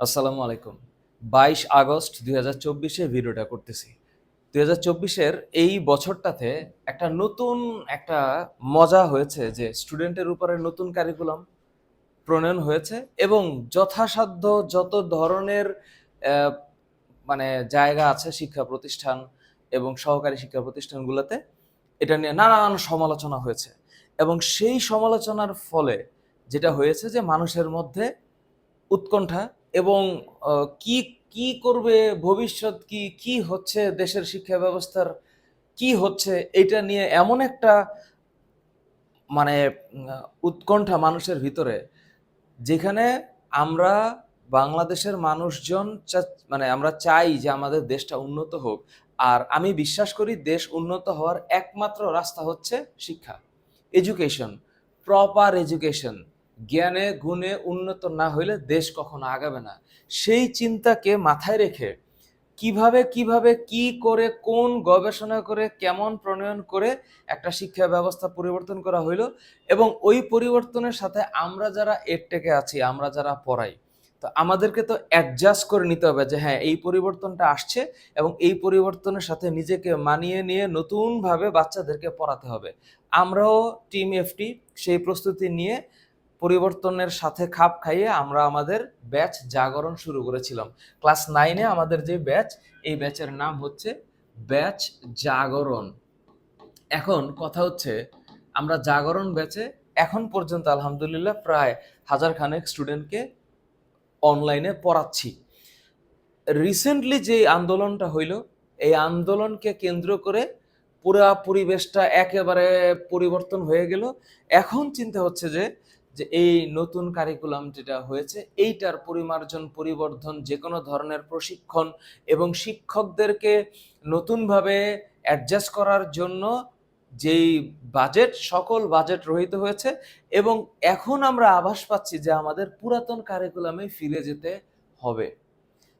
আসসালামু আলাইকুম। বাইশ আগস্ট দুই হাজার চব্বিশে ভিডিওটা করতেছি। দুই হাজার চব্বিশের এই বছরটাতে একটা নতুন একটা মজা হয়েছে যে স্টুডেন্টের উপরে নতুন কারিকুলাম প্রণয়ন হয়েছে এবং যথাসাধ্য যত ধরনের মানে জায়গা আছে শিক্ষা প্রতিষ্ঠান এবং সহকারী শিক্ষা প্রতিষ্ঠানগুলোতে, এটা নিয়ে নানান সমালোচনা হয়েছে। এবং সেই সমালোচনার ফলে যেটা হয়েছে যে মানুষের মধ্যে উৎকণ্ঠা এবং কি কি করবে ভবিষ্যৎ, কি কি হচ্ছে দেশের শিক্ষা ব্যবস্থার, কি হচ্ছে এটা নিয়ে এমন একটা মানে উৎকণ্ঠা মানুষের ভিতরে, যেখানে আমরা বাংলাদেশের মানুষজন মানে আমরা চাই যে আমাদের দেশটা উন্নত হোক। আর আমি বিশ্বাস করি দেশ উন্নত হওয়ার একমাত্র রাস্তা হচ্ছে শিক্ষা এডুকেশন প্রপার এডুকেশন জ্ঞানে, গুণে উন্নত না হইলে দেশ কখনো আগাবে না। সেই চিন্তাকে মাথায় রেখে কীভাবে কীভাবে, কি করে, কোন গবেষণা করে, কেমন প্রণয়ন করে একটা শিক্ষা ব্যবস্থা পরিবর্তন করা হইল এবং ওই পরিবর্তনের সাথে আমরা যারা এরটেকে আছি, আমরা যারা পড়াই, তো আমাদেরকে তো অ্যাডজাস্ট করে নিতে হবে যে হ্যাঁ এই পরিবর্তনটা আসছে এবং এই পরিবর্তনের সাথে নিজেকে মানিয়ে নিয়ে নতুনভাবে বাচ্চাদেরকে পড়াতে হবে। আমরাও টিম এফটি সেই প্রস্তুতি নিয়ে পরিবর্তনের সাথে খাপ খাইয়ে আমরা আমাদের ব্যাচ জাগরণ শুরু করেছিলাম। ক্লাস নাইনে আমাদের যে ব্যাচ, এই ব্যাচের নাম হচ্ছে ব্যাচ জাগরণ। এখন কথা হচ্ছে, আমরা জাগরণ ব্যাচে এখন পর্যন্ত আলহামদুলিল্লাহ প্রায় হাজার খানেক স্টুডেন্টকে অনলাইনে পড়াচ্ছি। রিসেন্টলি যে আন্দোলনটা হইল, এই আন্দোলনকে কেন্দ্র করে পুরা পরিবেশটা একেবারে পরিবর্তন হয়ে গেল। এখন চিন্তা হচ্ছে যে যে এই নতুন কারিকুলাম যেটা হয়েছে, এইটার পরিমার্জন, পরিবর্ধন যে কোনো ধরনের প্রশিক্ষণ এবং শিক্ষকদেরকে নতুনভাবে অ্যাডজাস্ট করার জন্য যেই বাজেট সকল বাজেট রহিত হয়েছে এবং এখন আমরা আভাস পাচ্ছি যে আমাদের পুরাতন কারিকুলামে ফিরে যেতে হবে।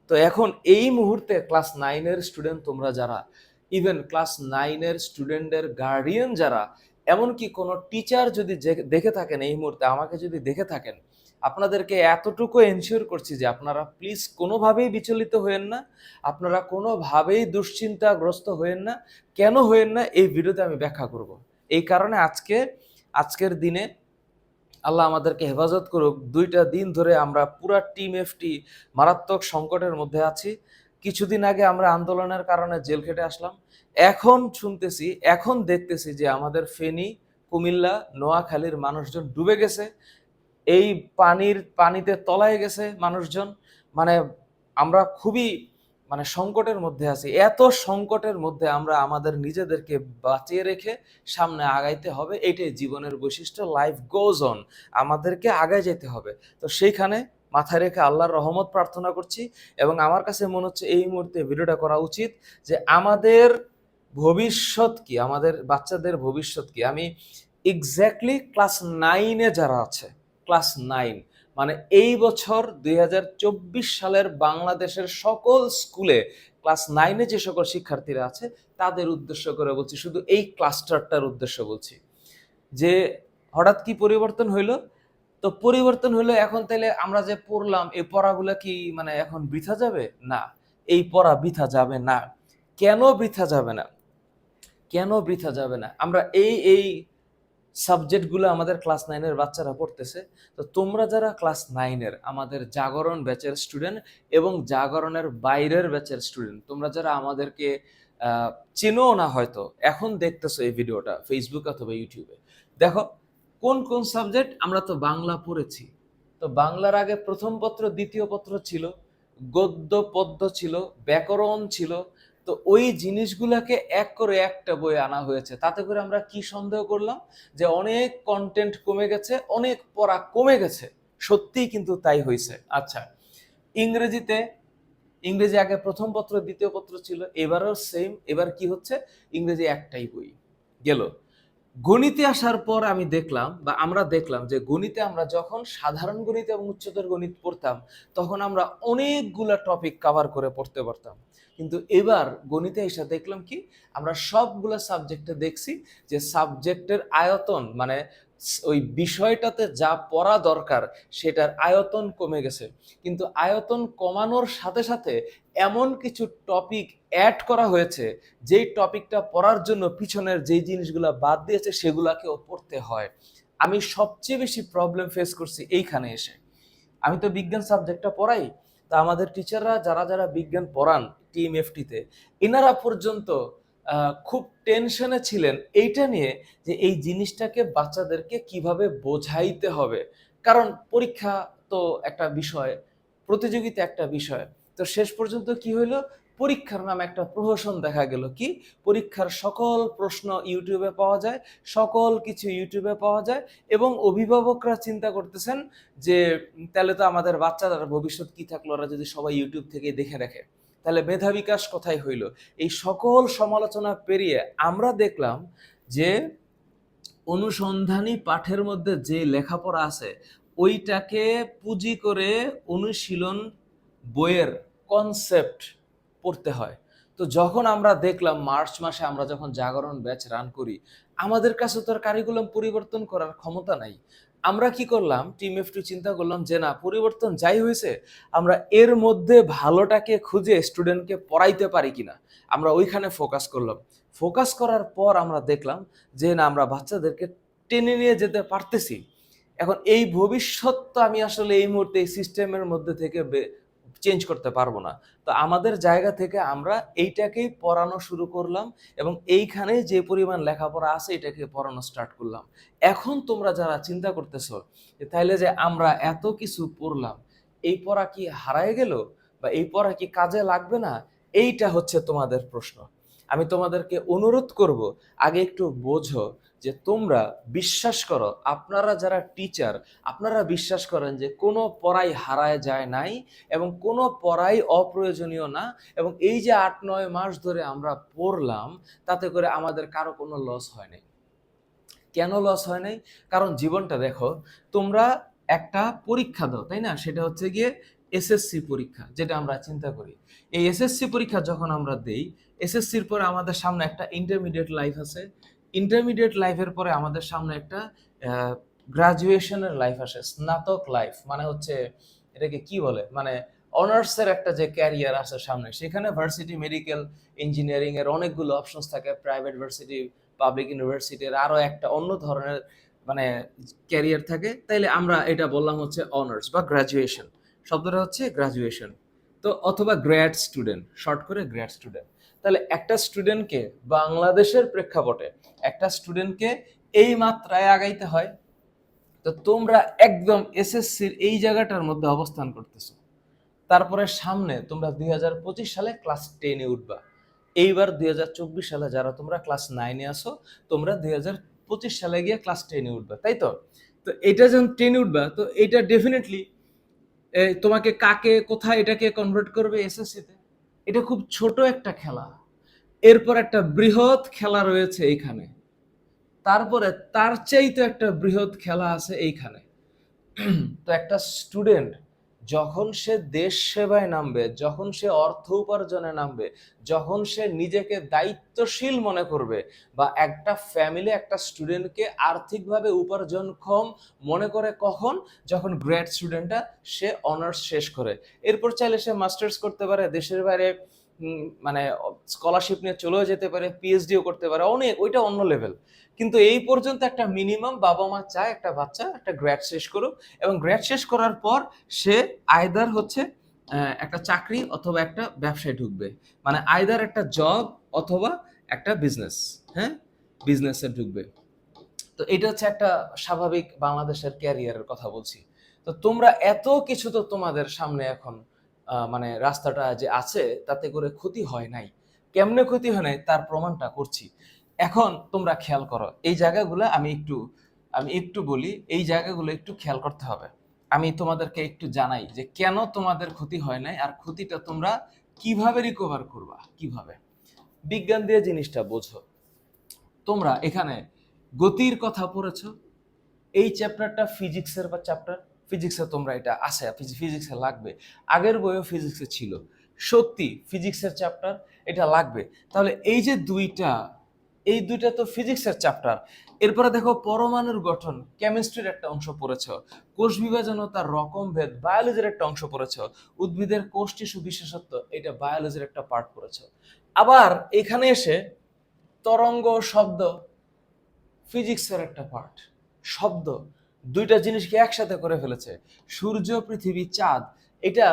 তো এখন এই মুহূর্তে ক্লাস নাইনের স্টুডেন্ট তোমরা যারা ইভেন ক্লাস নাইনের স্টুডেন্টের গার্ডিয়ান যারা এমনকি কোনো টিচার যদি দেখে থাকেন এই মুহূর্তে, আমাকে যদি দেখে থাকেন, আপনাদেরকে এতটুকু এনশিওর করছি যে আপনারা প্লিজ কোনোভাবেই বিচলিত হয়েন না, আপনারা কোনোভাবেই দুশ্চিন্তাগ্রস্ত হয়েন না। কেন হয়েন না? এই ভিডিওতে আমি ব্যাখ্যা করব। এই কারণে আজকে, আজকের দিনে আল্লাহ আমাদেরকে হেফাজত করুক। দুইটা দিন ধরে আমরা পুরা টিম এফটি মারাত্মক সংকটের মধ্যে আছি। কিছুদিন আগে আমরা আন্দোলনের কারণে জেল খেটে আসলাম। এখন শুনতেছি, এখন দেখতেছি যে আমাদের ফেনী, কুমিল্লা, নোয়াখালীর মানুষজন ডুবে গেছে। এই পানির, পানিতে তলায় গেছে মানুষজন। মানে আমরা খুবই মানে সংকটের মধ্যে আছি। এত সংকটের মধ্যে আমরা আমাদের নিজেদেরকে বাঁচিয়ে রেখে সামনে আগাইতে হবে। এটাই জীবনের বৈশিষ্ট্য। লাইফ গোজ অন আমাদেরকে আগায় যেতে হবে। তো সেইখানে মাথায় রেখে আল্লাহর রহমত প্রার্থনা করছি এবং আমার কাছে মনে হচ্ছে এই মুহূর্তে ভিডিওটা করা উচিত যে আমাদের ভবিষ্যৎ কি, আমাদের বাচ্চাদের ভবিষ্যৎ কি? আমি এক্স্যাক্টলি ক্লাস নাইনে যারা আছে ক্লাস নাইন মানে এই বছর দুই হাজার চব্বিশ সালের বাংলাদেশের সকল স্কুলে ক্লাস নাইনে যে সকল শিক্ষার্থীরা আছে, তাদের উদ্দেশ্য করে বলছি, শুধু এই ক্লাস্টারটার উদ্দেশ্য বলছি যে হঠাৎ কি পরিবর্তন হইল? তো পরিবর্তন হলো এখন তাহলে আমরা যে পড়লাম, এই পড়াগুলো কি মানে এখন বৃথা যাবে? না, এই পড়া বৃথা যাবে না। কেন বৃথা যাবে না? কেন বৃথা যাবে না? আমরা এই এই সাবজেক্টগুলো আমাদের ক্লাস নাইনের বাচ্চারা পড়তেছে। তো তোমরা যারা ক্লাস নাইনের আমাদের জাগরণ ব্যাচের স্টুডেন্ট এবং জাগরণের বাইরের ব্যাচের স্টুডেন্ট তোমরা যারা আমাদেরকে চেনো না হয়তো, এখন দেখতেছো এই ভিডিওটা ফেসবুক অথবা ইউটিউবে দেখো কোন কোন সাবজেক্ট আমরা তো বাংলা পড়েছি। তো বাংলার আগে প্রথম পত্র, দ্বিতীয় পত্র ছিল, গদ্য, পদ্য ছিল, ব্যাকরণ ছিল। তো ওই জিনিসগুলোকে এক করে একটা বই আনা হয়েছে। তাতে করে আমরা কি সন্দেহ করলাম? যে অনেক কন্টেন্ট কমে গেছে, অনেক পড়া কমে গেছে। সত্যিই কিন্তু তাই হয়েছে আচ্ছা ইংরেজিতে, ইংরেজি আগে প্রথম পত্র, দ্বিতীয় পত্র ছিল, এবারও সেম এবার কি হচ্ছে? ইংরেজি একটাই বই। গেল। গণিতে আসার পর আমি দেখলাম বা আমরা দেখলাম যে গণিতে আমরা যখন সাধারণ গণিত এবং উচ্চতর গণিত পড়তাম, তখন আমরা অনেকগুলা টপিক কভার করে পড়তে পারতাম। কিন্তু এবার গণিতে এসে দেখলাম কি, আমরা সবগুলো সাবজেক্টে দেখছি যে সাবজেক্টের আয়তন মানে ওই বিষয়টাতে যা পড়া দরকার, সেটার আয়তন কমে গেছে। কিন্তু আয়তন কমানোর সাথে সাথে এমন কিছু টপিক অ্যাড করা হয়েছে, যেই টপিকটা পড়ার জন্য পিছনের যেই জিনিসগুলো বাদ দিয়েছে, সেগুলাকেও পড়তে হয়। আমি সবচেয়ে বেশি প্রবলেম ফেস করছি এইখানে এসে। আমি তো বিজ্ঞান সাবজেক্টটা পড়াই, তা আমাদের টিচাররা যারা যারা বিজ্ঞান পড়ান টিম এফটিতে এনারা পর্যন্ত খুব টেনশনে ছিলেন। এইটা নিয়ে যে এই জিনিসটাকে বাচ্চাদেরকে কীভাবে বোঝাইতে হবে। কারণ পরীক্ষা তো একটা বিষয়, প্রতিযোগিতা একটা বিষয়। তো শেষ পর্যন্ত কি হইল? পরীক্ষার নামে একটা প্রহসন দেখা গেল কি? পরীক্ষার সকল প্রশ্ন ইউটিউবে পাওয়া যায়, সকল কিছু ইউটিউবে পাওয়া যায় এবং অভিভাবকরা চিন্তা করতেছেন যে তাহলে তো আমাদের বাচ্চাদের ভবিষ্যৎ কি থাকল? ওরা যদি সবাই ইউটিউব থেকে দেখে রাখে তাহলে মেধা বিকাশ কোথায় হইল? এই সকল সমালোচনা পেরিয়ে আমরা দেখলাম যে অনুসন্ধানী পাঠের মধ্যে যে লেখাপড়া আছে, ওইটাকে পুঁজি করে অনুশীলন বইয়ের কনসেপ্ট পড়তে হয়। তো যখন আমরা দেখলাম মার্চ মাসে আমরা যখন জাগরণ ব্যাচ রান করি, আমাদের কাছে তো আর কারিকুলাম পরিবর্তন করার ক্ষমতা নাই। আমরা কি করলাম? টিম এফ টু চিন্তা করলাম যে, না, পরিবর্তন যাই হয়েছে আমরা এর মধ্যে ভালোটাকে খুঁজে স্টুডেন্টকে পড়াইতে পারি কিনা? আমরা ওইখানে ফোকাস করলাম। ফোকাস করার পর আমরা দেখলাম যে, না, আমরা বাচ্চাদেরকে টেনে নিয়ে যেতে পারতেছি। এখন এই ভবিষ্যৎ তো আমি আসলে এই মুহূর্তে এই সিস্টেমের মধ্যে থেকে চেঞ্জ করতে পারব না। তো আমাদের জায়গা থেকে আমরা এইটাকেই পড়ানো শুরু করলাম এবং এইখানে যে পরিমাণ লেখাপড়া আছে এটাকে পড়ানো স্টার্ট করলাম। এখন তোমরা যারা চিন্তা করতেছো যে তাইলে যে আমরা এত কিছু পড়লাম, এই পড়া কি হারায় গেল বা এই পড়া কি কাজে লাগবে না? এইটা হচ্ছে তোমাদের প্রশ্ন। আমি তোমাদেরকে অনুরোধ করব, আগে একটু বোঝো যে তোমরা বিশ্বাস করো, আপনারা যারা টিচার আপনারা বিশ্বাস করেন যে কোনো পড়াই হারায় যায় নাই এবং কোনো পড়াই অপ্রয়োজনীয় না এবং এই যে আট, নয় মাস ধরে আমরা পড়লাম, তাতে করে আমাদের কারও কোনো লস হয় নাই। কেন লস হয় নাই? কারণ জীবনটা দেখো, তোমরা একটা পরীক্ষা দাও, তাই না? সেটা হচ্ছে গিয়ে এসএসসি পরীক্ষা, যেটা আমরা চিন্তা করি। এই এসএসসি পরীক্ষা যখন আমরা দেই এসএসসির পরে আমাদের সামনে একটা ইন্টারমিডিয়েট লাইফ আছে ইন্টারমিডিয়েট লাইফের পরে আমাদের সামনে একটা গ্রাজুয়েশনের লাইফ আসে, স্নাতক লাইফ মানে হচ্ছে এটাকে কি বলে? মানে অনার্সের একটা যে ক্যারিয়ার আসে সামনে, সেখানে ভার্সিটি মেডিকেল ইঞ্জিনিয়ারিং এর অনেকগুলো অপশনস থাকে প্রাইভেট ভার্সিটি পাবলিক ইউনিভার্সিটির আরও একটা অন্য ধরনের মানে ক্যারিয়ার থাকে, তাইলে আমরা এটা বললাম হচ্ছে অনার্স বা গ্রাজুয়েশন শব্দটা হচ্ছে গ্রাজুয়েশন তো অথবা গ্র্যাড স্টুডেন্ট শর্ট করে গ্র্যাড স্টুডেন্ট তাহলে একটা স্টুডেন্টকে বাংলাদেশের প্রেক্ষাপটে একটা স্টুডেন্টকে এই মাত্রায় আগাইতে হয়। তো তোমরা একদম এসএসসির এই জায়গাটার মধ্যে অবস্থান করতেছো। তারপরে সামনে তোমরা দুই হাজার পঁচিশ সালে ক্লাস টেনে উঠবা। এইবার দুই হাজার চব্বিশ সালে যারা তোমরা ক্লাস নাইনে আসো তোমরা দুই হাজার পঁচিশ সালে গিয়ে ক্লাস টেনে উঠবা, তাই তো? তো এটা যখন টেনে উঠবা, তো এটা ডেফিনেটলি তোমাকে কাকে, কোথায় এটাকে কনভার্ট করবে এসএসসিতে এটা খুব ছোট একটা খেলা। এরপর একটা বৃহৎ খেলা রয়েছে এইখানে। তারপরে তার চাইতে একটা বৃহৎ খেলা আছে এইখানে। তো একটা স্টুডেন্ট যখন সে দেশ সেবায় নামবে, যখন সে অর্থ উপার্জনে নামবে, যখন সে নিজেকে দায়িত্বশীল মনে করবে বা একটা ফ্যামিলি একটা স্টুডেন্টকে আর্থিকভাবে উপার্জনক্ষম মনে করে কখন? যখন গ্র্যাড স্টুডেন্টটা সে অনার্স শেষ করে। এরপর চাইলে সে মাস্টার্স করতে পারে, দেশের বাইরে মানে স্কলারশিপ নিয়ে চলেও যেতে পারে পিএইচডিও করতে পারে, অনেক, ওইটা অন্য লেভেল কিন্তু এই পর্যন্ত একটা মিনিমাম বাবা মা চায় একটা বাচ্চা, একটা গ্র্যাড শেষ করুক এবং গ্র্যাড শেষ করার পর সে আয়দার হচ্ছে একটা চাকরি অথবা একটা ব্যবসায় ঢুকবে। মানে আয়দার একটা জব অথবা একটা বিজনেস হ্যাঁ? বিজনেসে ঢুকবে। তো এটা হচ্ছে একটা স্বাভাবিক বাংলাদেশের ক্যারিয়ারের কথা বলছি। তো তোমরা এত কিছু তো তোমাদের সামনে এখন মানে রাস্তাটা যে আছে, তাতে করে ক্ষতি হয় নাই। কেমনে ক্ষতি হয় নাই তার প্রমাণটা করছি। এখন তোমরা খেয়াল করো, এই জায়গাগুলো আমি একটু আমি একটু বলি, এই জায়গাগুলো একটু খেয়াল করতে হবে। আমি তোমাদেরকে একটু জানাই যে কেন তোমাদের ক্ষতি হয় নাই আর ক্ষতিটা তোমরা কীভাবে রিকভার করবা, কীভাবে? বিজ্ঞান দিয়ে জিনিসটা বোঝো। তোমরা এখানে গতির কথা পড়েছ। এই চ্যাপ্টারটা ফিজিক্সের বা চ্যাপ্টার ফিজিক্সে তোমরা এটা আছে ফিজিক্সে লাগবে। আগের বইও ফিজিক্সে ছিল। সত্যি ফিজিক্সের চ্যাপ্টার এটা লাগবে। তাহলে এই যে দুইটা, এই দুইটা তো ফিজিক্সের চ্যাপ্টার এরপরে দেখো পরমাণুর গঠন কেমিস্ট্রির একটা অংশ পড়েছ। কোষ বিভাজন তার রকম ভেদ বায়োলজির একটা অংশ পড়েছ। উদ্ভিদের কোষ টিস্যু বিশেষত্ব, এটা বায়োলজির একটা পার্ট পড়েছ। আবার এখানে এসে তরঙ্গ শব্দ ফিজিক্সের একটা পার্ট শব্দ। দুইটা জিনিসকে একসাথে করে ফেলেছে। সূর্য, পৃথিবী, চাঁদ। এটা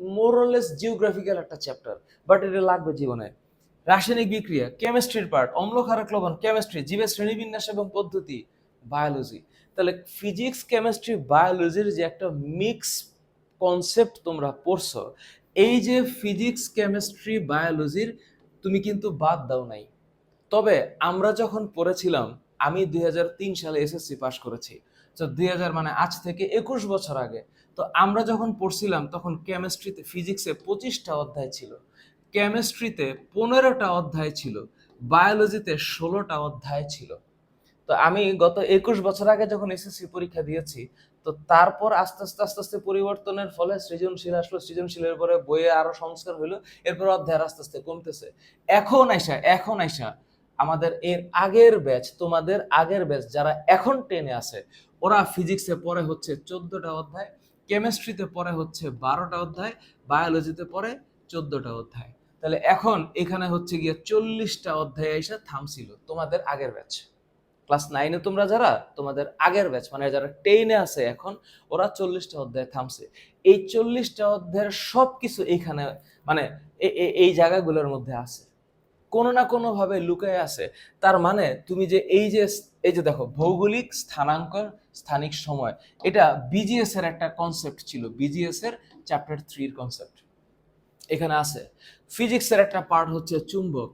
মোরলেস জিওগ্রাফিক্যাল একটা চ্যাপ্টার বাট এটা লাগবে জীবনে। রাসায়নিক বিক্রিয়া কেমিস্ট্রির পার্ট অম্ল অম্লক্ষারক লবণ কেমিস্ট্রি জীবের শ্রেণীবিন্যাস এবং পদ্ধতি বায়োলজি তাহলে ফিজিক্স কেমিস্ট্রি বায়োলজির যে একটা মিক্স কনসেপ্ট তোমরা পড়ছো, এই যে ফিজিক্স কেমিস্ট্রি বায়োলজির তুমি কিন্তু বাদ দাও নাই। তবে আমরা যখন পড়েছিলাম, আমি দুই হাজার তিন সালে এসএসসি পাশ করেছি। তো দুই হাজার মানে আজ থেকে একুশ বছর আগে। তো আমরা যখন পড়ছিলাম, তখন কেমিস্ট্রিতে ফিজিক্সে পঁচিশটা অধ্যায় ছিল। কেমিস্ট্রিতে পনেরোটা অধ্যায় ছিল। বায়োলজিতে ষোলোটা অধ্যায় ছিল। তো আমি গত একুশ বছর আগে যখন এসএসসি পরীক্ষা দিয়েছি, তো তারপর আস্তে আস্তে আস্তে আস্তে পরিবর্তনের ফলে সৃজনশীল আসলো, সৃজনশীলের পরে বইয়ে আরও সংস্কার হইল, এরপর অধ্যায় আস্তে আস্তে কমতেছে। এখন আইসা এখন আইসা, আমাদের এর আগের ব্যাচ তোমাদের আগের ব্যাচ যারা এখন টেনে আছে ওরা ফিজিক্সে পরে হচ্ছে চোদ্দটা অধ্যায় কেমিস্ট্রিতে পরে হচ্ছে বারোটা অধ্যায় বায়োলজিতে পরে চোদ্দটা অধ্যায়। তাহলে এখন এখানে হচ্ছে গিয়ে চল্লিশটা অধ্যায় এসে থামছিল তোমাদের আগের ব্যাচ ক্লাস নাইনে তোমরা যারা, তোমাদের আগের ব্যাচ মানে যারা টেনে আছে এখন, ওরা চল্লিশটা অধ্যায় থামছে। এই চল্লিশটা অধ্যায়ের সব কিছু এইখানে মানে এই জায়গাগুলোর মধ্যে আছে। কোনো না কোনোভাবে লুকায় আছে। তার মানে তুমি যে এই যে এই যে দেখো, ভৌগোলিক স্থানাঙ্ক স্থানিক সময়। এটা বিজিএস এর একটা কনসেপ্ট ছিল। বিজিএস এর চ্যাপ্টার থ্রির কনসেপ্ট এখানে আছে ফিজিক্সের একটা পার্ট হচ্ছে চুম্বক।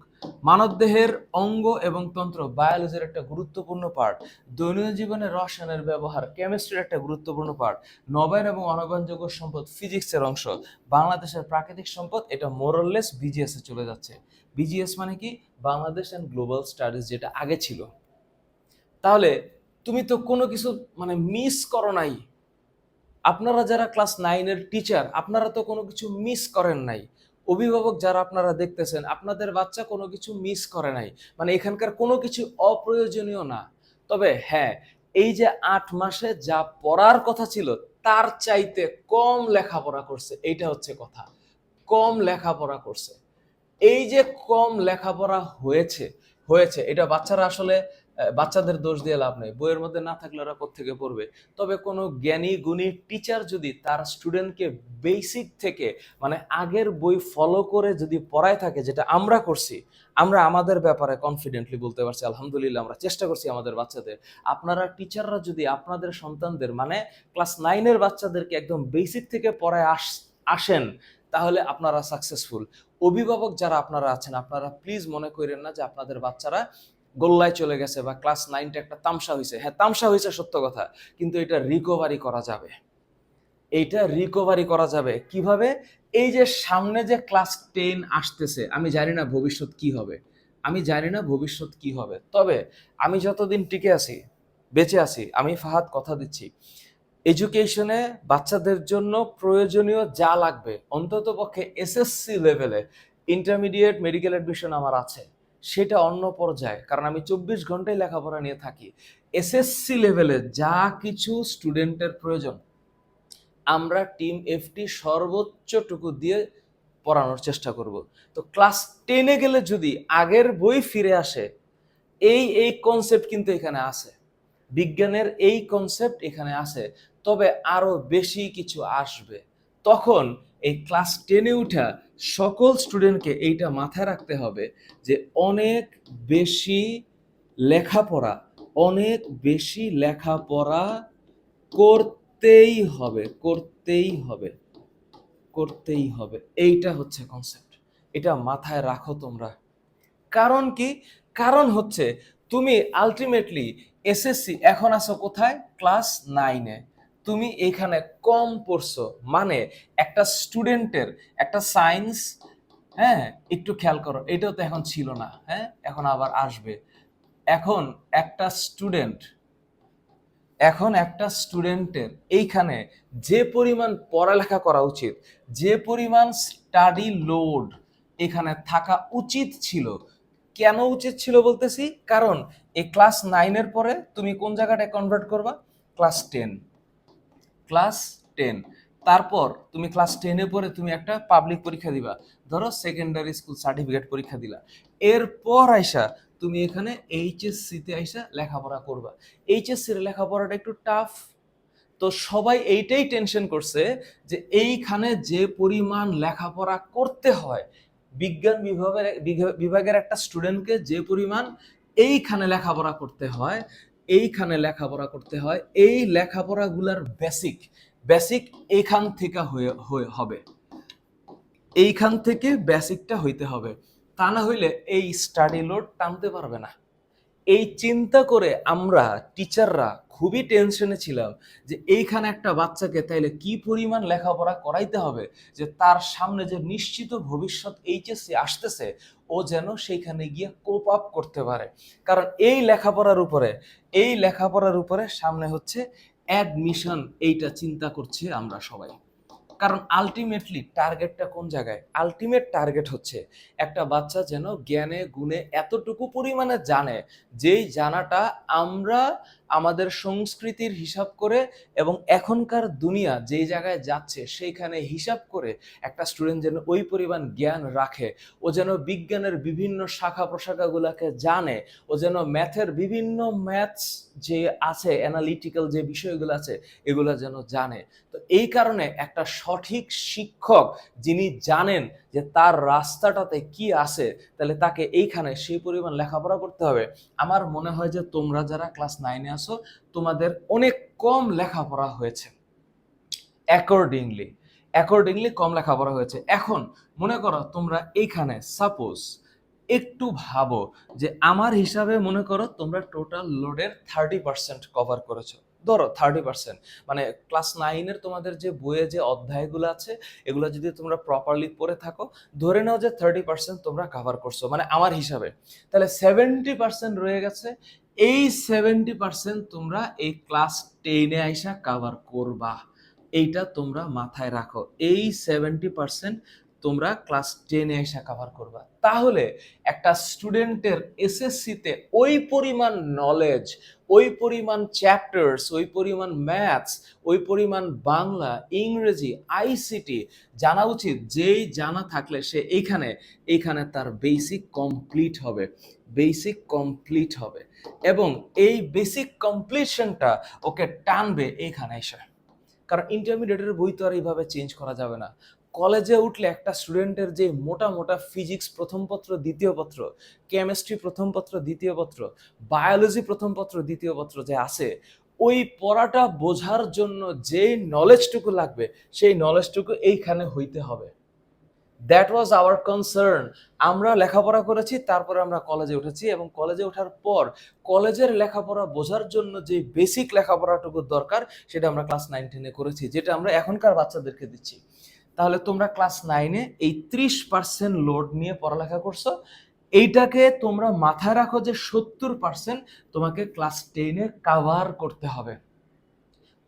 মানবদেহের অঙ্গ এবং তন্ত্র বায়োলজির একটা গুরুত্বপূর্ণ পার্ট দৈনন্দিন জীবনে রসায়নের ব্যবহার কেমিস্ট্রির একটা গুরুত্বপূর্ণ পার্ট নবায়ন এবং অনবায়নযোগ্য সম্পদ ফিজিক্সের অংশ। বাংলাদেশের প্রাকৃতিক সম্পদ, এটা মোরললেস বিজিএস এ চলে যাচ্ছে। বিজিএস মানে কি? বাংলাদেশ অ্যান্ড গ্লোবাল স্টাডিজ যেটা আগে ছিল। তাহলে তুমি তো কোনো কিছু মানে মিস করো নাই। আপনারা যারা ক্লাস নাইনের টিচার আপনারা তো কোনো কিছু মিস করেন নাই। অভিভাবক যারা আপনারা দেখতেছেন, আপনাদের বাচ্চা কোনো কিছু মিস করে নাই। মানে এখানকার কোনো কিছু অপ্রয়োজনীয় না। তবে হ্যাঁ এই যে আট মাসে যা পড়ার কথা ছিল, তার চাইতে কম লেখাপড়া করছে, এইটা হচ্ছে কথা। কম লেখাপড়া করছে। এই যে কম লেখাপড়া হয়েছে হয়েছে, এটা বাচ্চারা আসলে বাচ্চাদের দোষ দিয়ে লাভ নেই। বইয়ের মধ্যে না থাকলে ওরা কোথেকে পড়বে? তবে কোনো জ্ঞানী, গুণী টিচার যদি তার স্টুডেন্টকে বেসিক থেকে মানে আগের বই ফলো করে যদি পড়ায় থাকে, যেটা আমরা করছি, আমরা আমাদের ব্যাপারে কনফিডেন্টলি বলতে পারছি, আলহামদুলিল্লাহ আমরা চেষ্টা করছি আমাদের বাচ্চাদের। আপনারা টিচাররা যদি আপনাদের সন্তানদের মানে ক্লাস নাইনের বাচ্চাদেরকে একদম বেসিক থেকে পড়ায় আস, আসেন, তাহলে আপনারা সাকসেসফুল অভিভাবক যারা আপনারা আছেন, আপনারা প্লিজ মনে করেন না যে আপনাদের বাচ্চারা গোল্লায় চলে গেছে বা ক্লাস নাইনটা একটা তামসা হয়েছে হ্যাঁ তামসা হয়েছে সত্য কথা, কিন্তু এটা রিকভারি করা যাবে। এইটা রিকভারি করা যাবে। কীভাবে? এই যে সামনে যে ক্লাস টেন আসতেছে, আমি জানি না ভবিষ্যৎ কি হবে। আমি জানি না ভবিষ্যৎ কি হবে। তবে আমি যতদিন টিকে আছি, বেঁচে আছি, আমি ফাহাদ কথা দিচ্ছি এডুকেশনে বাচ্চাদের জন্য প্রয়োজনীয় যা লাগবে অন্তত পক্ষে এসএসসি লেভেলে ইন্টারমিডিয়েট মেডিকেল অ্যাডমিশন আমার আছে। সেটা অন্য পর্যায়ে। কারণ আমি চব্বিশ ঘন্টায় লেখাপড়া নিয়ে থাকি। এসএসসি লেভেলে যা কিছু স্টুডেন্টের প্রয়োজন, আমরা টিম এফটি সর্বোচ্চটুকু দিয়ে পড়ানোর চেষ্টা করব। তো ক্লাস টেনে গেলে যদি আগের বই ফিরে আসে, এই এই কনসেপ্ট কিন্তু এখানে আছে। বিজ্ঞানের এই কনসেপ্ট এখানে আছে। তবে আরও বেশি কিছু আসবে। তখন এই ক্লাস টেনে উঠা সকল স্টুডেন্টকে এইটা মাথায় রাখতে হবে যে অনেক বেশি লেখাপড়া, অনেক বেশি লেখাপড়া করতেই হবে করতেই হবে করতেই হবে। এইটা হচ্ছে কনসেপ্ট এটা মাথায় রাখো তোমরা। কারণ কি? কারণ হচ্ছে তুমি আলটিমেটলি এসএসসি এখন আসো কোথায়? ক্লাস নাইনে তুমি এখানে কম পড়ছো। মানে একটা স্টুডেন্টের একটা সায়েন্স হ্যাঁ একটু খেয়াল করো, এটাও তো এখন ছিল না হ্যাঁ এখন আবার আসবে। এখন একটা স্টুডেন্ট, এখন একটা স্টুডেন্টের এইখানে যে পরিমাণ পড়ালেখা করা উচিত, যে পরিমাণ স্টাডি লোড এখানে থাকা উচিত ছিল। কেন উচিত ছিল বলতেছি? কারণ এই ক্লাস নাইনের পরে তুমি কোন জায়গাটায় কনভার্ট করবা? Class ten. Class ten. তারপর তুমি ক্লাস টেনে পরে তুমি একটা পাবলিক পরীক্ষা দিবা। ধরো সেকেন্ডারি স্কুল সার্টিফিকেট পরীক্ষা দিলা। এরপর আইসা তুমি এখানে এইচএসসিতে আইসা লেখাপড়া করবা। এইচএসসির লেখাপড়াটা একটু টাফ তো সবাই এইটাই টেনশন করছে যে এইখানে যে পরিমাণ লেখাপড়া করতে হয়, বিজ্ঞান বিভাগের বিভাগের একটা স্টুডেন্টকে যে পরিমাণ এইখানে লেখাপড়া করতে হয় এইখানে লেখাপড়া করতে হয়। এই লেখাপড়াগুলার বেসিক বেসিক এখান থেকে হয়ে হবে। এইখান থেকে বেসিকটা হইতে হবে। তা না হইলে এই স্টাডি লোড টানতে পারবে না। এই চিন্তা করে আমরা টিচাররা খুবই টেনশনে ছিলাম যে এইখানে একটা বাচ্চাকে তাইলে কি পরিমাণ লেখাপড়া করাইতে হবে যে তার সামনে যে নিশ্চিত ভবিষ্যৎ এইচএসসি আসতেছে, ও যেন সেইখানে গিয়ে কোপ আপ করতে পারে। কারণ এই লেখাপড়ার উপরে, এই লেখাপড়ার উপরে সামনে হচ্ছে অ্যাডমিশন এইটা চিন্তা করছি আমরা সবাই। কারণ আলটিমেটলি টার্গেটটা কোন জায়গায়? আলটিমেট টার্গেট হচ্ছে একটা বাচ্চা যেন জ্ঞানে, গুণে এতটুকু পরিমাণে জানে, যেই জানাটা আমরা আমাদের সংস্কৃতির হিসাব করে এবং এখনকার দুনিয়া যেই জায়গায় যাচ্ছে সেইখানে হিসাব করে একটা স্টুডেন্ট যেন ওই পরিমাণ জ্ঞান রাখে। ও যেন বিজ্ঞানের বিভিন্ন শাখা প্রশাখাগুলোকে জানে। ও যেন ম্যাথের বিভিন্ন ম্যাথস যে আছে অ্যানালিটিক্যাল যে বিষয়গুলো আছে, এগুলো যেন জানে। তো এই কারণে একটা সঠিক শিক্ষক যিনি জানেন যে তার রাস্তাটাতে কি আছে, তাহলে তাকে এইখানে সেই পরিমাণ লেখাপড়া করতে হবে। আমার মনে হয় যে তোমরা যারা ক্লাস নাইনে আসো তোমাদের অনেক কম লেখাপড়া হয়েছে। অ্যাকর্ডিংলি অ্যাকর্ডিংলি কম লেখাপড়া হয়েছে। এখন মনে করো তোমরা এইখানে সাপোজ একটু ভাবো যে আমার হিসাবে মনে করো তোমরা টোটাল লোডের থার্টি পার্সেন্ট কভার করেছ। ধরো থার্টি পার্সেন্ট মানে ক্লাস নাইনের তোমাদের যে বইয়ে যে অধ্যায়গুলো আছে, এগুলো যদি তোমরা প্রপারলি পড়ে থাকো, ধরে নাও যে থার্টি পার্সেন্ট তোমরা কভার করছ মানে আমার হিসাবে। তাহলে সেভেন্টি পার্সেন্ট রয়ে গেছে এই সেভেন্টি পার্সেন্ট তোমরা এই ক্লাস টেনে আইসা কাভার করবা। এইটা তোমরা মাথায় রাখো। এই সেভেন্টি পার্সেন্ট তোমরা ক্লাস টেনে আইসা কভার করবা। তাহলে একটা স্টুডেন্টের এসএসসিতে ওই পরিমাণ নলেজ ওই পরিমাণ চ্যাপ্টার্স ওই পরিমাণ ম্যাথস ওই পরিমাণ বাংলা, ইংরেজি আইসিটি জানা উচিত। যেই জানা থাকলে সে এইখানে এইখানে তার বেসিক কমপ্লিট হবে। বেসিক কমপ্লিট হবে। এবং এই বেসিক কমপ্লিশনটা ওকে টানবে এইখানে এসে। কারণ ইন্টারমিডিয়েটের বই তো আর এইভাবে চেঞ্জ করা যাবে না। কলেজে উঠলে একটা স্টুডেন্টের যে মোটা মোটা ফিজিক্স প্রথম পত্র, দ্বিতীয় পত্র কেমিস্ট্রি প্রথম পত্র, দ্বিতীয় পত্র বায়োলজি প্রথম পত্র, দ্বিতীয় পত্র যে আছে, ওই পড়াটা বোঝার জন্য যে নলেজটুকু লাগবে, সেই নলেজটুকু এইখানে হইতে হবে। দ্যাট ওয়াজ আওয়ার কনসার্ন আমরা লেখাপড়া করেছি, তারপরে আমরা কলেজে উঠেছি এবং কলেজে ওঠার পর কলেজের লেখাপড়া বোঝার জন্য যে বেসিক লেখাপড়াটুকু দরকার, সেটা আমরা ক্লাস নাইন টেনে করেছি, যেটা আমরা এখনকার বাচ্চাদেরকে দিচ্ছি। তাহলে তোমরা ক্লাস নাইনে এই ত্রিশ পার্সেন্ট লোড নিয়ে পড়ালেখা করছ। এইটাকে তোমরা মাথায় রাখো যে সত্তর পার্সেন্ট তোমাকে ক্লাস টেনে কাভার করতে হবে।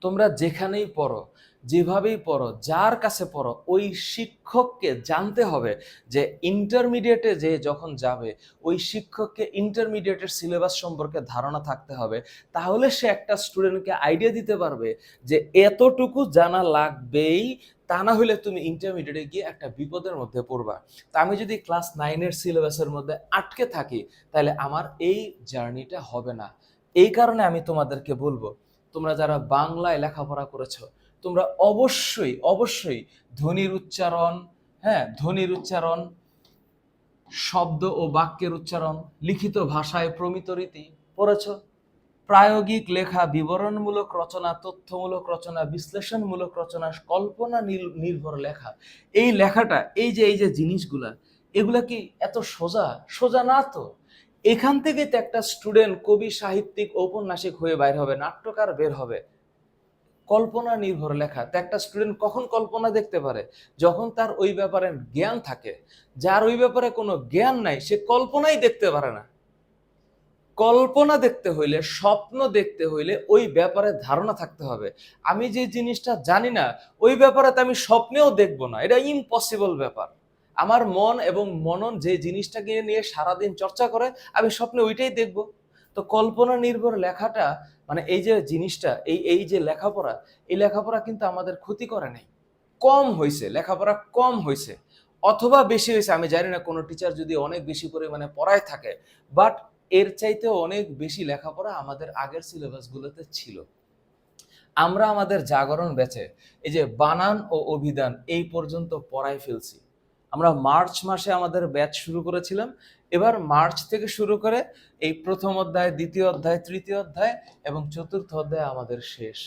তোমরা যেখানেই পড়ো যেভাবেই পড়ো, যার কাছে পড়ো, ওই শিক্ষককে জানতে হবে যে ইন্টারমিডিয়েটে যে যখন যাবে, ওই শিক্ষককে ইন্টারমিডিয়েটের সিলেবাস সম্পর্কে ধারণা থাকতে হবে। তাহলে সে একটা স্টুডেন্টকে আইডিয়া দিতে পারবে যে এতটুকু জানা লাগবেই, তা না হলে তুমি ইন্টারমিডিয়েটে গিয়ে একটা বিপদের মধ্যে পড়বা। তা আমি যদি ক্লাস নাইনের সিলেবাসের মধ্যে আটকে থাকি, তাহলে আমার এই জার্নিটা হবে না। এই কারণে আমি তোমাদেরকে বলব, তোমরা যারা বাংলায় লেখাপড়া করেছ তোমরা অবশ্যই অবশ্যই ধ্বনির উচ্চারণ হ্যাঁ ধ্বনির উচ্চারণ, শব্দ ও বাক্যের উচ্চারণ, লিখিত ভাষায় প্রমিত রীতি পড়েছ। প্রায়োগিক লেখা বিবরণমূলক রচনা, তথ্যমূলক রচনা, বিশ্লেষণমূলক রচনা, কল্পনা নির- নির্ভর লেখা। এই লেখাটা, এই যে এই যে জিনিসগুলা, এগুলা কি এত সোজা? সোজা না তো। এখান থেকে তো একটা স্টুডেন্ট কবি, সাহিত্যিক, ঔপন্যাসিক হয়ে বাইর হবে, নাট্যকার বের হবে। কল্পনা নির্ভর লেখা। তো একটা স্টুডেন্ট কখন কল্পনা দেখতে পারে? যখন তার ওই ব্যাপারে জ্ঞান থাকে, যার ওই ব্যাপারে কোনো জ্ঞান নাই, সে কল্পনাই দেখতে পারে না। কল্পনা দেখতে হইলে, স্বপ্ন দেখতে হইলে ওই ব্যাপারে ধারণা থাকতে হবে। আমি যে জিনিসটা জানি না, ওই ব্যাপারে তো আমি স্বপ্নেও দেখব না। এটা ইম্পসিবল ব্যাপার। আমার মন এবং মনন যে জিনিসটাকে নিয়ে সারাদিন চর্চা করে, আমি স্বপ্নে ওইটাই দেখব। তো কল্পনা নির্ভর লেখাটা মানে এই যে জিনিসটা, এই এই যে লেখাপড়া, এই লেখাপড়া কিন্তু আমাদের ক্ষতি করে নাই। কম হয়েছে লেখাপড়া কম হয়েছে অথবা বেশি হয়েছে আমি জানি না, কোনো টিচার যদি অনেক বেশি পরিমাণে পড়ায় থাকে বাট এর চাইতেও অনেক বেশি লেখাপড়া আমাদের আগের সিলেবাসগুলোতে ছিল। আমরা আমাদের জাগরণ ব্যাচে, এই যে বানান ও অভিধান, এই পর্যন্ত পড়াই ফেলছি। আমরা মার্চ মাসে আমাদের ব্যাচ শুরু করেছিলাম। এবার মার্চ থেকে শুরু করে এই প্রথম অধ্যায়, দ্বিতীয় অধ্যায়, তৃতীয় অধ্যায় এবং চতুর্থ অধ্যায় আমাদের শেষ।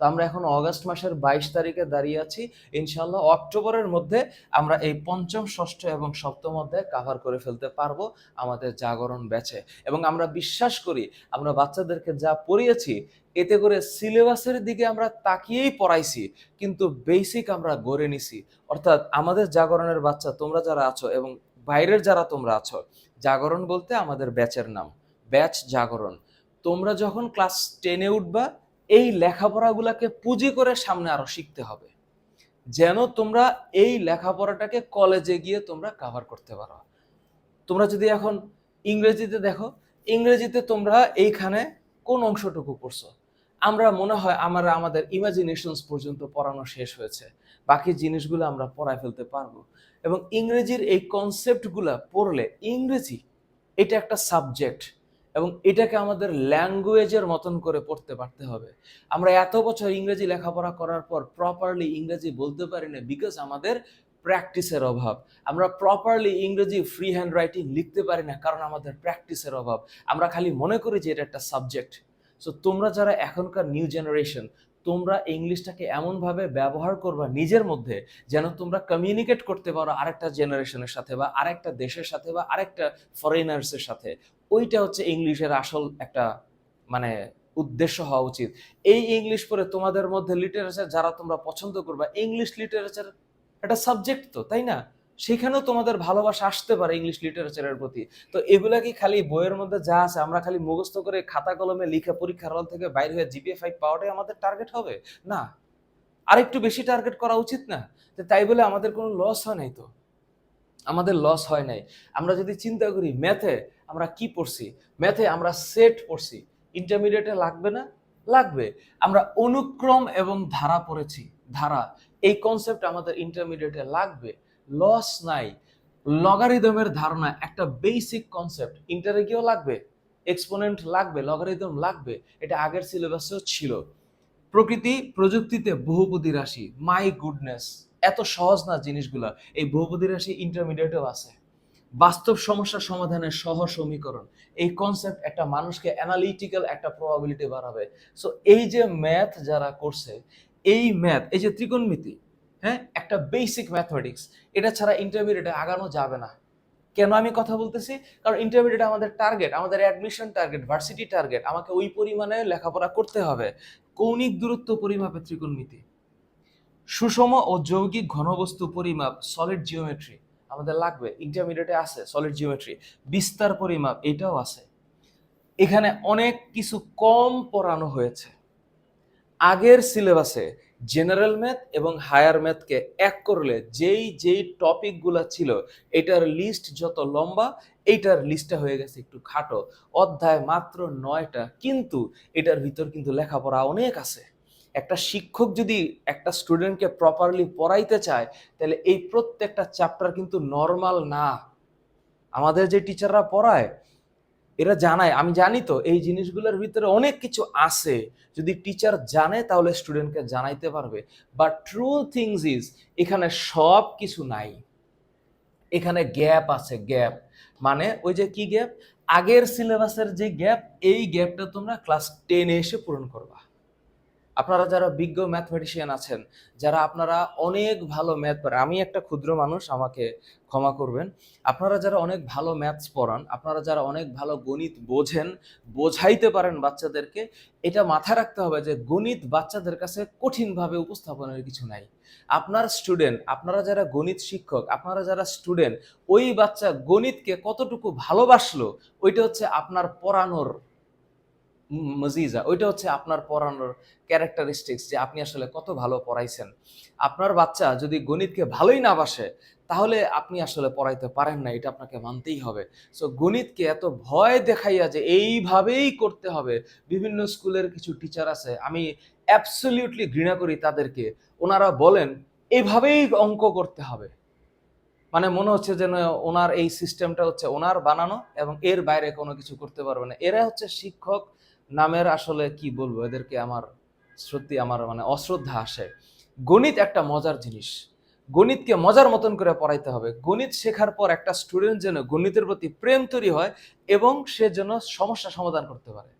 তো আমরা এখন অগাস্ট মাসের বাইশ তারিখে দাঁড়িয়ে আছি। ইনশাল্লাহ অক্টোবরের মধ্যে আমরা এই পঞ্চম, ষষ্ঠ এবং সপ্তম অধ্যায় কাভার করে ফেলতে পারব আমাদের জাগরণ ব্যাচে। এবং আমরা বিশ্বাস করি, আমরা বাচ্চাদেরকে যা পড়িয়েছি, এতে করে সিলেবাসের দিকে আমরা তাকিয়েই পড়াইছি, কিন্তু বেসিক আমরা গড়ে নিছি। অর্থাৎ আমাদের জাগরণের বাচ্চা তোমরা যারা আছো এবং বাইরের যারা তোমরা আছো, জাগরণ বলতে আমাদের ব্যাচের নাম, ব্যাচ জাগরণ। তোমরা যখন ক্লাস টেনে উঠবা এই লেখাপড়াগুলোকে পুঁজি করে সামনে আরও শিখতে হবে। যেন তোমরা এই লেখাপড়াটাকে কলেজে গিয়ে তোমরা কাভার করতে পারো। তোমরা যদি এখন ইংরেজিতে দেখো, ইংরেজিতে তোমরা এইখানে কোন অংশটুকু পড়ছো? আমরা মনে হয় আমরা আমাদের ইমাজিনেশনস পর্যন্ত পড়ানো শেষ হয়েছে। বাকি জিনিসগুলো আমরা পড়ায় ফেলতে পারব। এবং ইংরেজির এই কনসেপ্টগুলা পড়লে ইংরেজি এটা একটা সাবজেক্ট এবং এটাকে আমাদের ল্যাঙ্গুয়েজের মতন করে পড়তে পারতে হবে। আমরা এত বছর ইংরেজি লেখাপড়া করার পর প্রপারলি ইংরেজি বলতে পারি না বিকজ আমাদের প্র্যাকটিসের অভাব। আমরা প্রপারলি ইংরেজি ফ্রি হ্যান্ড রাইটিং লিখতে পারি না কারণ আমাদের প্র্যাকটিসের অভাব। আমরা খালি মনে করি যে এটা একটা সাবজেক্ট সো তোমরা যারা এখনকার নিউ জেনারেশন তোমরা ইংলিশটাকে এমনভাবে ব্যবহার করবা নিজের মধ্যে যেন তোমরা কমিউনিকেট করতে পারো আরেকটা জেনারেশনের সাথে বা আরেকটা দেশের সাথে বা আরেকটা ফরেনার্সের সাথে। ওইটা হচ্ছে ইংলিশের আসল একটা মানে উদ্দেশ্য হওয়া উচিত। এই ইংলিশ পড়ে তোমাদের মধ্যে লিটারেচার যারা তোমরা পছন্দ করবা ইংলিশ লিটারেচার একটা সাবজেক্ট তো, তাই না? সেখানেও তোমাদের ভালোবাসা আসতে পারে ইংলিশ লিটারেচারের প্রতি। তো এগুলা কি খালি বইয়ের মধ্যে যা আছে, আমরা খালি মুখস্থ করে খাতা কলমে লিখে পরীক্ষার হল থেকে বাইরে হয়ে জিপিএ ফাইভ পাওয়াটাই আমাদের টার্গেট হবে? না। আরেকটু বেশি টার্গেট করা উচিত না? তাই বলে আমাদের কোনো লস হয় নাই তো। আমাদের লস হয় নাই। আমরা যদি চিন্তা করি ম্যাথে আমরা কি পড়ছি? ম্যাথে আমরা সেট পড়ছি। ইন্টারমিডিয়েটে লাগবে না? লাগবে। আমরা অনুক্রম এবং ধারা পড়েছি। ধারা। এই কনসেপ্ট আমাদের ইন্টারমিডিয়েটে লাগবে। লস নাই। লগারিদমের ধারণা একটা বেসিক কনসেপ্ট ইন্টারে গিয়েও লাগবে। এক্সপোনেন্ট লাগবে লগারিদম লাগবে। এটা আগের সিলেবাসেও ছিল। প্রকৃতি প্রযুক্তিতে বহুপদী রাশি। মাই গুডনেস এত সহজ না জিনিসগুলা। এই বহুপদী রাশি ইন্টারমিডিয়েটেও আছে। বাস্তব সমস্যা সমাধানের সহ সমীকরণ। এই কনসেপ্ট একটা মানুষকে অ্যানালিটিক্যাল একটা প্রবাবিলিটি বাড়াবে। সো এই যে ম্যাথ যারা করছে, এই ম্যাথ এই যে ত্রিকোণমিতি হ্যাঁ একটা বেসিক ম্যাথমেটিক্স এটা ছাড়া ইন্টারমিডিয়েটে আগানো যাবে না। কেন আমি কথা বলতেছি? কারণ ইন্টারমিডিয়েট আমাদের টার্গেট আমাদের অ্যাডমিশন টার্গেট ভার্সিটি টার্গেট আমাকে ওই পরিমাণে লেখাপড়া করতে হবে। কৌণিক দূরত্ব পরিমাপে ত্রিকোণমিতি। সুষম ও যৌগিক ঘনবস্তু পরিমাপ সলিড জিওমেট্রি আমাদের লাগবে ইন্টারমিডিয়েটে আছে সলিড জিওমেট্রি বিস্তার পরিমাপ, এটাও আছে। এখানে অনেক কিছু কম পড়ানো হয়েছে। আগের সিলেবাসে জেনারেল ম্যাথ এবং হায়ার ম্যাথকে এক করলে যেই যেই টপিকগুলো ছিল, এটার লিস্ট যত লম্বা, এইটার লিস্টটা হয়ে গেছে একটু খাটো। অধ্যায় মাত্র নয়টা, কিন্তু এটার ভিতর কিন্তু লেখাপড়া অনেক আছে। একটা শিক্ষক যদি একটা স্টুডেন্টকে প্রপারলি পড়াইতে চায়, তাহলে এই প্রত্যেকটা চ্যাপ্টার কিন্তু নর্মাল না। আমাদের যে টিচাররা পড়ায়, এরা জানায়। আমি জানি তো, এই জিনিসগুলোর ভিতরে অনেক কিছু আছে। যদি টিচার জানে, তাহলে স্টুডেন্টকে জানাইতে পারবে। বাট ট্রু থিংস ইজ এখানে সব কিছু নাই। এখানে গ্যাপ আছে গ্যাপ মানে ওই যে কি গ্যাপ আগের সিলেবাসের যে গ্যাপ এই গ্যাপটা তোমরা ক্লাস টেনে এসে পূরণ করবা। আপনারা যারা বিজ্ঞ ম্যাথমেটিশিয়ান আছেন, যারা আপনারা অনেক ভালো ম্যাথ পড়েন, আমি একটা ক্ষুদ্র মানুষ, আমাকে ক্ষমা করবেন, আপনারা যারা অনেক ভালো ম্যাথস পড়ান, আপনারা যারা অনেক ভালো গণিত বোঝেন, বোঝাইতে পারেন বাচ্চাদেরকে, এটা মাথায় রাখতে হবে যে গণিত বাচ্চাদের কাছে কঠিনভাবে উপস্থাপনের কিছু নাই। আপনার স্টুডেন্ট আপনারা যারা গণিত শিক্ষক, আপনারা যারা স্টুডেন্ট ওই বাচ্চা গণিতকে কতটুকু ভালোবাসলো, ওইটা হচ্ছে আপনার পড়ানোর মজিজা, ওইটা হচ্ছে আপনার পড়ানোর ক্যারেক্টারিস্টিক্স যে আপনি আসলে কত ভালো পড়াইছেন। আপনার বাচ্চা যদি গণিতকে ভালোই না বাসে, তাহলে আপনি আসলে পড়াইতে পারেন না, এটা আপনাকে মানতেই হবে। সো গণিতকে এত ভয় দেখাইয়া যে এইভাবেই করতে হবে, বিভিন্ন স্কুলের কিছু টিচার আছে, আমি অ্যাবসলিউটলি ঘৃণা করি তাদেরকে, ওনারা বলেন, এভাবেই অঙ্ক করতে হবে। মানে মনে হচ্ছে যেন ওনার এই সিস্টেমটা হচ্ছে ওনার বানানো এবং এর বাইরে কোনো কিছু করতে পারবে না। এরা হচ্ছে শিক্ষক নামের আসলে কি বলব? এদেরকে আমার সত্যি আমার মানে অশ্রদ্ধা আসে। গণিত একটা মজার জিনিস। গণিতকে মজার মতন করে পড়াইতে হবে। গণিত শেখার পর একটা স্টুডেন্ট যেন গণিতের প্রতি প্রেম তৈরি হয় এবং সে যেন সমস্যা সমাধান করতে পারে।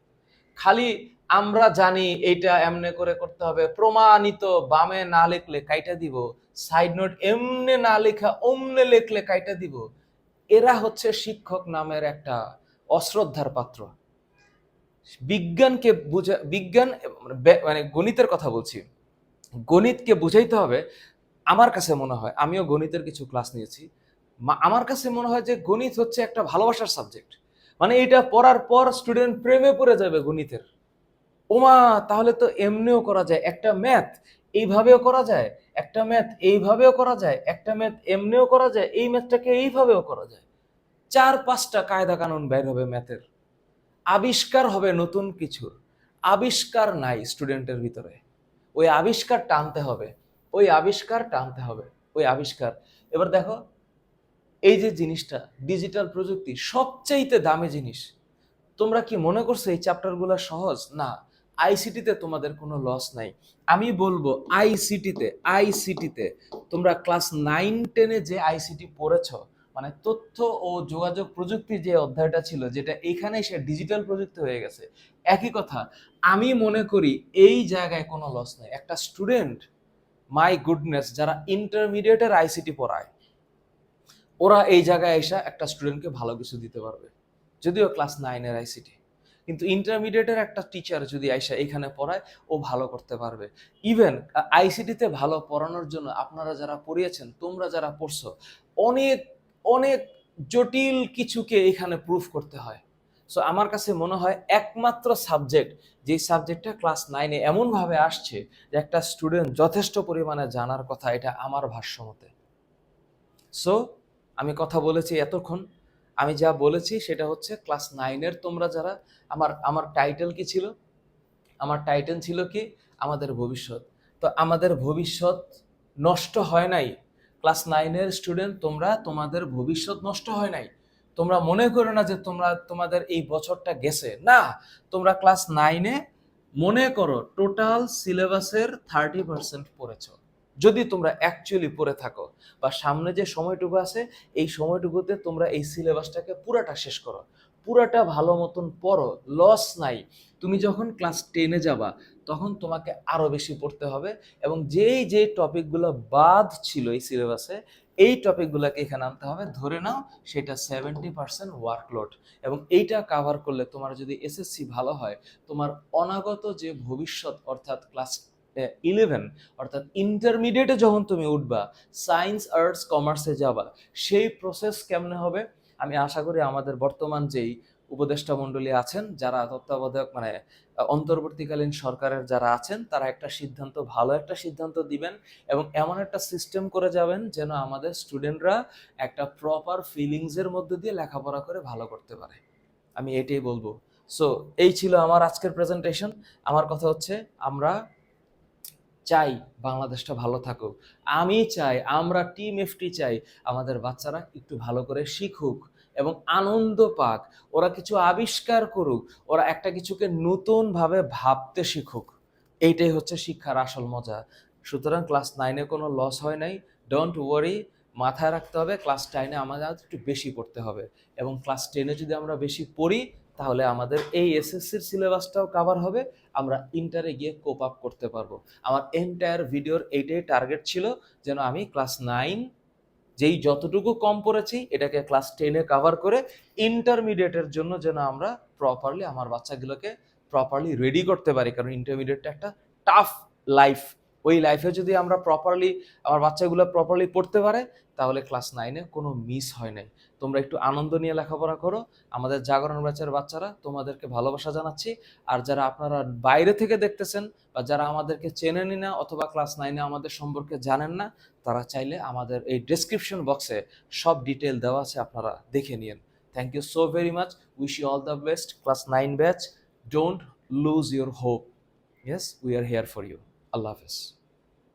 খালি আমরা জানি এইটা এমনে করে করতে হবে, প্রমাণিত বামে না লিখলে কাইটা দিব সাইড নোট এমনে না লেখা অমনে লেখলে কাইটা দিব। এরা হচ্ছে শিক্ষক নামের একটা অশ্রদ্ধার পাত্র। বিজ্ঞানকে বুঝা, বিজ্ঞান বে- মানে গণিতের কথা বলছি। গণিতকে বুঝাইতে হবে, আমার কাছে মনে হয়, আমিও গণিতের কিছু ক্লাস নিয়েছি আমার কাছে মনে হয় যে গণিত হচ্ছে একটা ভালোবাসার সাবজেক্ট মানে এটা পড়ার পর স্টুডেন্ট প্রেমে পড়ে যাবে গণিতের। ওমা, তাহলে তো এমনিও করা যায়, একটা ম্যাথ এইভাবেও করা যায়, একটা ম্যাথ এইভাবেও করা যায়, একটা ম্যাথ এমনিও করা যায়, এই ম্যাথটাকে এইভাবেও করা যায়। চার পাঁচটা কায়দা কানুন বের হবে ম্যাথের আবিষ্কার হবে নতুন কিছুর। আবিষ্কার নাই স্টুডেন্টের ভিতরে। ওই আবিষ্কার টানতে হবে, ওই আবিষ্কার টানতে হবে, ওই আবিষ্কার। এবার দেখো, এই যে জিনিসটা ডিজিটাল প্রযুক্তি সবচাইতে দামি জিনিস। তোমরা কি মনে করছ এই চ্যাপ্টারগুলো সহজ? না আইসিটিতে তোমাদের কোনো লস নাই। আমি বলব আইসিটিতে আইসিটিতে তোমরা ক্লাস নাইন টেনে যে আইসিটি পড়েছো মানে তথ্য ও যোগাযোগ প্রযুক্তি যে অধ্যায়টা ছিল, যেটা এখানে সে ডিজিটাল প্রযুক্তি হয়ে গেছে। একই কথা, আমি মনে করি এই জায়গায় কোনো লস নেই। একটা স্টুডেন্ট মাই গুডনেস যারা ইন্টারমিডিয়েটের আইসিটি পড়ায়, ওরা এই জায়গায় এসে একটা স্টুডেন্টকে ভালো কিছু দিতে পারবে। যদিও ক্লাস নাইনের আইসিটি কিন্তু ইন্টারমিডিয়েটের একটা টিচার যদি আইসা এখানে পড়ায়, ও ভালো করতে পারবে। ইভেন আইসিটিতে ভালো পড়ানোর জন্য আপনারা যারা পড়িয়েছেন, তোমরা যারা পড়ছো, অনেক অনেক জটিল কিছুকে এখানে প্রুফ করতে হয়। সো আমার কাছে মনে হয় একমাত্র সাবজেক্ট যেই সাবজেক্টটা ক্লাস নাইনে এমনভাবে আসছে যে একটা স্টুডেন্ট যথেষ্ট পরিমাণে জানার কথা, এটা আমার ভাষ্য মতে সো আমি কথা বলেছি এতক্ষণ। আমি যা বলেছি সেটা হচ্ছে ক্লাস নাইনের তোমরা যারা, আমার আমার টাইটেল কি ছিল? আমার টাইটেল ছিল কি? আমাদের ভবিষ্যৎ। তো আমাদের ভবিষ্যৎ নষ্ট হয় নাই। ক্লাস নাইনের স্টুডেন্ট তোমরা তোমাদের ভবিষ্যৎ নষ্ট হয় নাই। তোমরা মনে করো না যে তোমরা, তোমাদের এই বছরটা গেছে। না, তোমরা ক্লাস নাইনে মনে করো টোটাল সিলেবাসের থার্টি পার্সেন্ট পড়েছ। যদি তোমরা অ্যাকচুয়ালি পড়ে থাকো বা সামনে যে সময়টুকু আছে, এই সময়টুকুতে তোমরা এই সিলেবাসটাকে পুরাটা শেষ করো। পুরাটা ভালো মতন পড়ো লস নাই। তুমি যখন ক্লাস টেনে যাবা তখন তোমাকে আরও বেশি পড়তে হবে এবং যেই যে টপিকগুলো বাদ ছিল এই সিলেবাসে এই টপিকগুলোকে এখানে আনতে হবে। ধরে নাও সেটা সেভেন্টি পার্সেন্ট ওয়ার্কলোড এবং এইটা কাভার করলে তোমার যদি এসএসসি ভালো হয়, তোমার অনাগত যে ভবিষ্যৎ অর্থাৎ ক্লাস ইলেভেন অর্থাৎ ইন্টারমিডিয়েটে যখন তুমি উঠবা সায়েন্স আর্টস কমার্সে যাবা, সেই প্রসেস কেমনে হবে? আমি আশা করি আমাদের বর্তমান যেই উপদেষ্টা মণ্ডলী আছেন, যারা তত্ত্বাবধায়ক মানে অন্তর্বর্তীকালীন সরকারের যারা আছেন, তারা একটা সিদ্ধান্ত, ভালো একটা সিদ্ধান্ত দিবেন এবং এমন একটা সিস্টেম করে যাবেন যেন আমাদের স্টুডেন্টরা একটা প্রপার ফিলিংসের মধ্যে দিয়ে লেখাপড়া করে ভালো করতে পারে। আমি এটাই বলব। সো এই ছিল আমার আজকের প্রেজেন্টেশন আমার কথা হচ্ছে, আমরা চাই বাংলাদেশটা ভালো থাকুক। আমি চাই, আমরা টিম এফটি চাই, আমাদের বাচ্চারা একটু ভালো করে শিখুক। এবং আনন্দ পাক। ওরা কিছু আবিষ্কার করুক, ওরা একটা কিছুকে নতুনভাবে ভাবতে শিখুক। এইটাই হচ্ছে শিক্ষার আসল মজা। সুতরাং ক্লাস নাইনে কোনো লস হয় নাই। ডোন্ট ওয়ারি মাথায় রাখতে হবে, ক্লাস টেনে আমাদের একটু বেশি পড়তে হবে। এবং ক্লাস টেনে যদি আমরা বেশি পড়ি, তাহলে আমাদের এই এসএসসির সিলেবাসটাও কাভার হবে। আমরা ইন্টারে গিয়ে কোপ আপ করতে পারব। আমার এন্টায়ার ভিডিওর এইটাই টার্গেট ছিল, যেন আমি ক্লাস নাইন যেই যতটুকু কম পড়েছি, এটাকে ক্লাস টেনে কাভার করে ইন্টারমিডিয়েটের জন্য যেন আমরা প্রপারলি আমার বাচ্চাগুলোকে প্রপারলি রেডি করতে পারি। কারণ ইন্টারমিডিয়েটটা একটা টাফ লাইফ ওই লাইফে যদি আমরা প্রপারলি আমার বাচ্চাগুলো প্রপারলি পড়তে পারে, তাহলে ক্লাস নাইনে কোনো মিস হয় নাই। তোমরা একটু আনন্দ নিয়ে লেখাপড়া করো। আমাদের জাগরণ ব্যাচের বাচ্চারা তোমাদেরকে ভালোবাসা জানাচ্ছি। আর যারা আপনারা বাইরে থেকে দেখতেছেন বা যারা আমাদেরকে চেনেনি না অথবা ক্লাস নাইনে আমাদের সম্পর্কে জানেন না, তারা চাইলে আমাদের এই ডেসক্রিপশন বক্সে সব ডিটেল দেওয়া আছে, আপনারা দেখে নিন thank you so very much wish you all the best class nine batch don't lose your hope yes we are here for you আল্লাহ হাফেজ